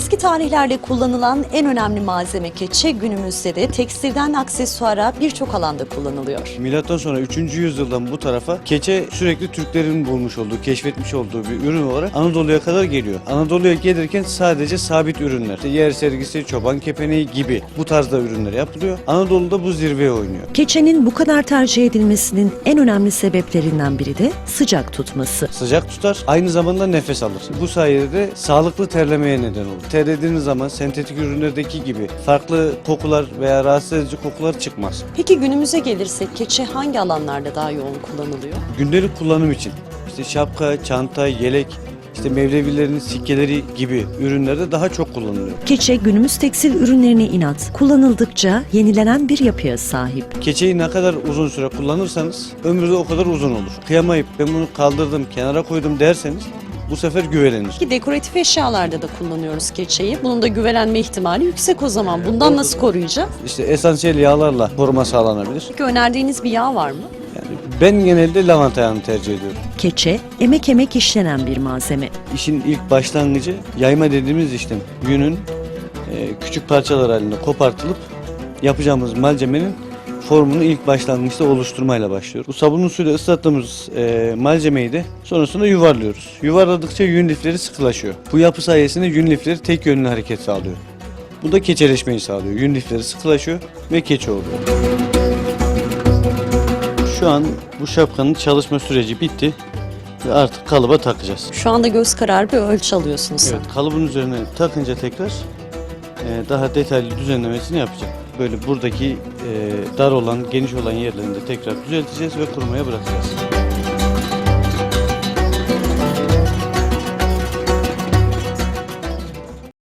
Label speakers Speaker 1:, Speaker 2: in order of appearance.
Speaker 1: tarihlerde kullanılan en önemli malzeme keçe günümüzde de tekstilden aksesuara birçok alanda kullanılıyor.
Speaker 2: Milattan sonra 3. yüzyıldan bu tarafa keçe sürekli Türklerin bulmuş olduğu, keşfetmiş olduğu bir ürün olarak Anadolu'ya kadar geliyor. Anadolu'ya gelirken sadece sabit ürünler, işte yer sergisi, çoban kepeneği gibi bu tarzda ürünler yapılıyor. Anadolu'da bu zirveye oynuyor.
Speaker 3: Keçenin bu kadar tercih edilmesinin en önemli sebeplerinden biri de sıcak tutması.
Speaker 2: Sıcak tutar, aynı zamanda nefes alır. Bu sayede de sağlıklı terlemeye neden olur. Terlediğiniz zaman sentetik ürünlerdeki gibi farklı kokular veya rahatsız edici kokular çıkmaz.
Speaker 1: Peki günümüze gelirsek keçe hangi alanlarda daha yoğun kullanılıyor?
Speaker 2: Gündelik kullanım için işte şapka, çanta, yelek, işte mevlevilerin sikkeleri gibi ürünlerde daha çok kullanılıyor.
Speaker 3: Keçe günümüz tekstil ürünlerine inat, kullanıldıkça yenilenen bir yapıya sahip.
Speaker 2: Keçeyi ne kadar uzun süre kullanırsanız ömrü de o kadar uzun olur. Kıyamayıp ben bunu kaldırdım, kenara koydum derseniz bu sefer güvelenir.
Speaker 1: Ki dekoratif eşyalarda da kullanıyoruz keçeyi. Bunun da güvelenme ihtimali yüksek o zaman. Bundan nasıl koruyacağız?
Speaker 2: İşte esansiyel yağlarla koruma sağlanabilir.
Speaker 1: Peki önerdiğiniz bir yağ var mı?
Speaker 2: Yani ben genelde lavanta yağını tercih ediyorum.
Speaker 3: Keçe emek emek işlenen bir malzeme.
Speaker 2: İşin ilk başlangıcı yayma dediğimiz işlem. Yünün e, küçük parçalar halinde kopartılıp yapacağımız malzemenin formunu ilk başlangıçta oluşturmayla başlıyor. Bu sabunlu suyla ıslattığımız e, malzemeyi de sonrasında yuvarlıyoruz. Yuvarladıkça yün lifleri sıkılaşıyor. Bu yapı sayesinde yün lifleri tek yönlü hareket sağlıyor. Bu da keçeleşmeyi sağlıyor. Yün lifleri sıkılaşıyor ve keçe oluyor. Şu an bu şapkanın çalışma süreci bitti ve artık kalıba takacağız.
Speaker 1: Şu anda göz kararı bir ölçü alıyorsunuz.
Speaker 2: Evet, kalıbın üzerine takınca tekrar e, daha detaylı düzenlemesini yapacağım. Böyle buradaki e, dar olan, geniş olan yerlerini de tekrar düzelteceğiz ve kurumaya bırakacağız.